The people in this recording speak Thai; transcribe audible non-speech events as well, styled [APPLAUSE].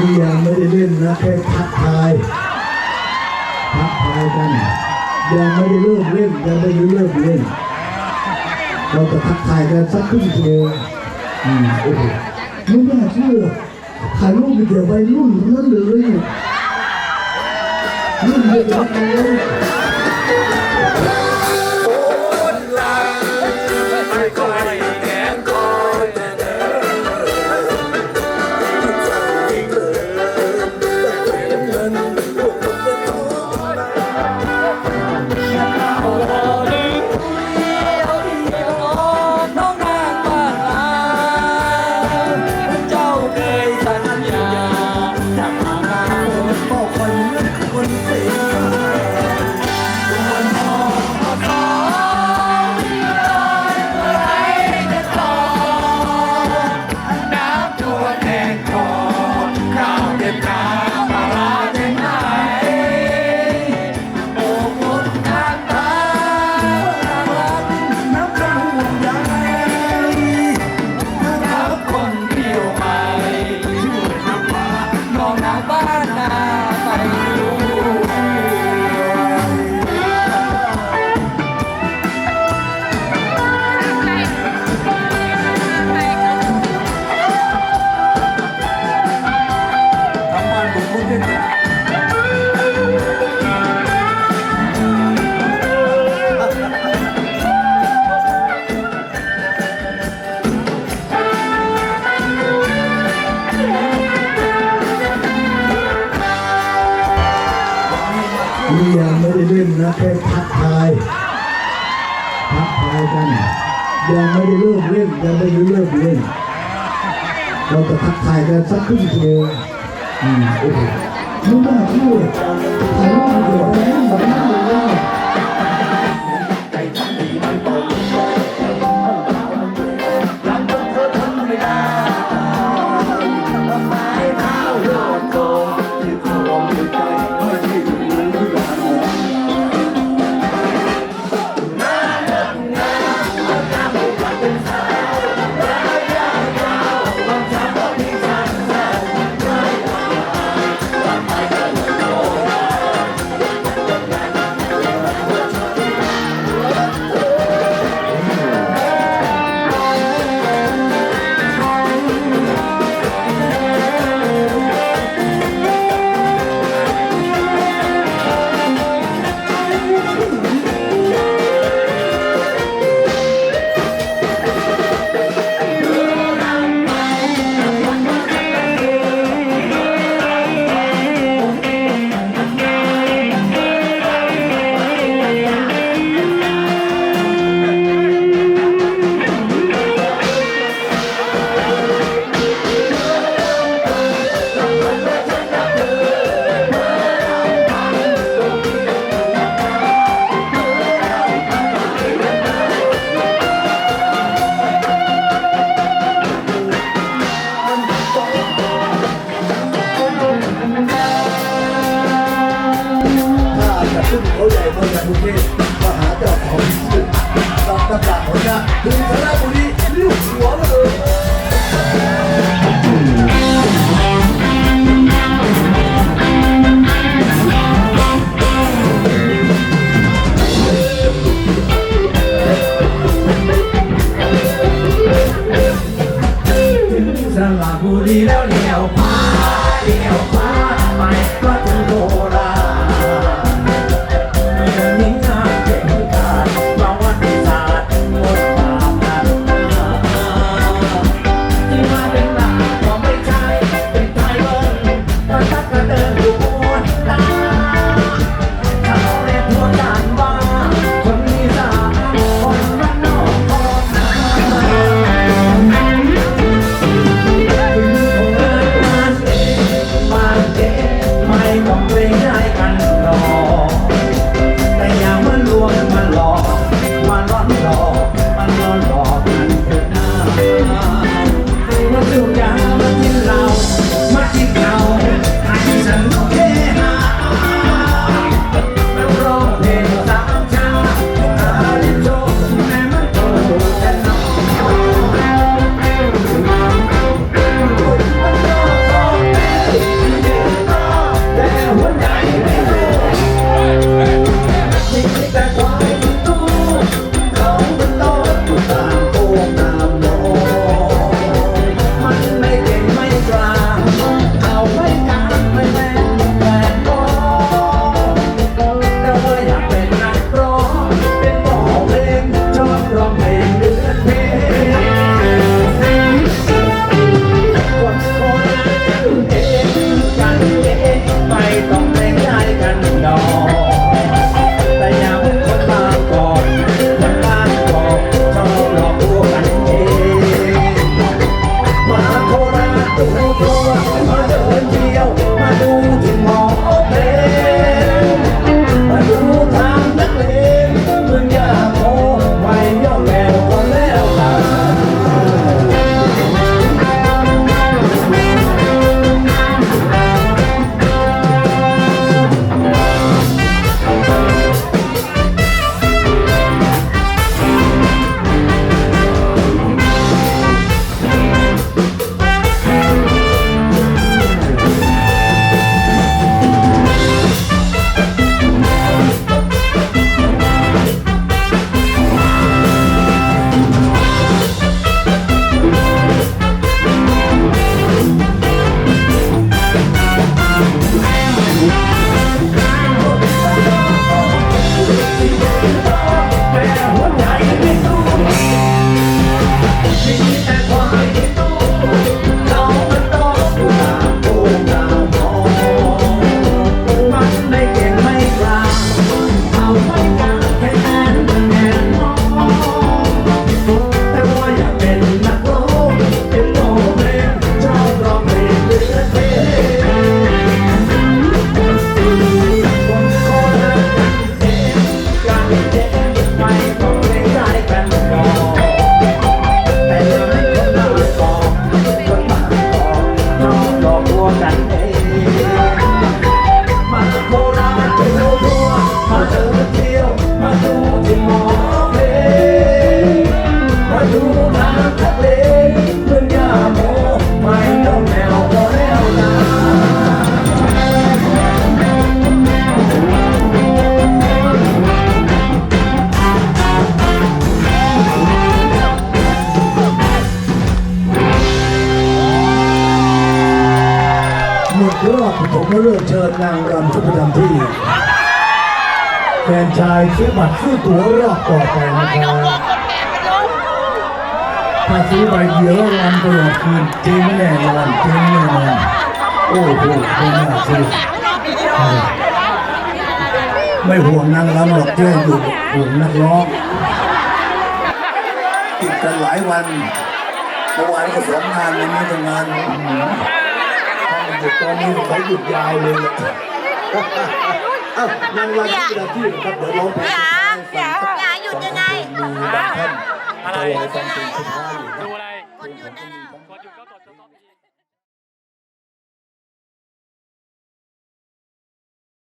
นี่ยังไม่ได้เล่นนะแค่ทักทายทักทายกันยังไม่ได้เลิกเล่นยังไม่ได้เลิกเล่น เราจะทักทายกันสักครึ่งชั่วโมงอืมโอ้โหไม่น่าเชื่อถ่ายรูปเป็นเด็กวัยรุ่นทั้งนั้นเลยรุ่นเดียวกันเลย ยังไม่ได้เริ่มเล่นยังไม่ได้เริ่มเล่นเราจะทักทายกันสักครึ่งชั่วโมงอืมโอ้โหไม่น่าเชื่อถ่ายรอบเดียวไม่น่าเชื่อ เขาใหญ่เมืองใหญ่กรุงเทพมหาเจ้าของชื่อตามตำราของนะถึงธนบุรี Master [LAUGHS] หมดรอบผมก็เลือกเชิญนางรำทุกประจำที่แฟนชายซื้อบัตรซื้อตั๋วรอบต่อไปนะครับถ้าซื้อใบเดียวรำตลอดคืนเจ๊งแน่นอนเจ๊งแน่นอนโอ้โหไม่น่าซื้อไม่ห่วงนางรำหรอกเจ๊อยู่ห่วงนักร้องติดกันหลายวันเมื่อวานก็สองงานวันนี้ก็งานอ ถ้ามันหยุดตอนนี้ผมหยุดยาวเลยแหละเอ้านางรำทุกประจำที่นะครับเดี๋ยวร้องเพลงอย่าอย่าหยุดยังไงมีบางท่านอะไรฟังเพลงสุดท้ายอยู่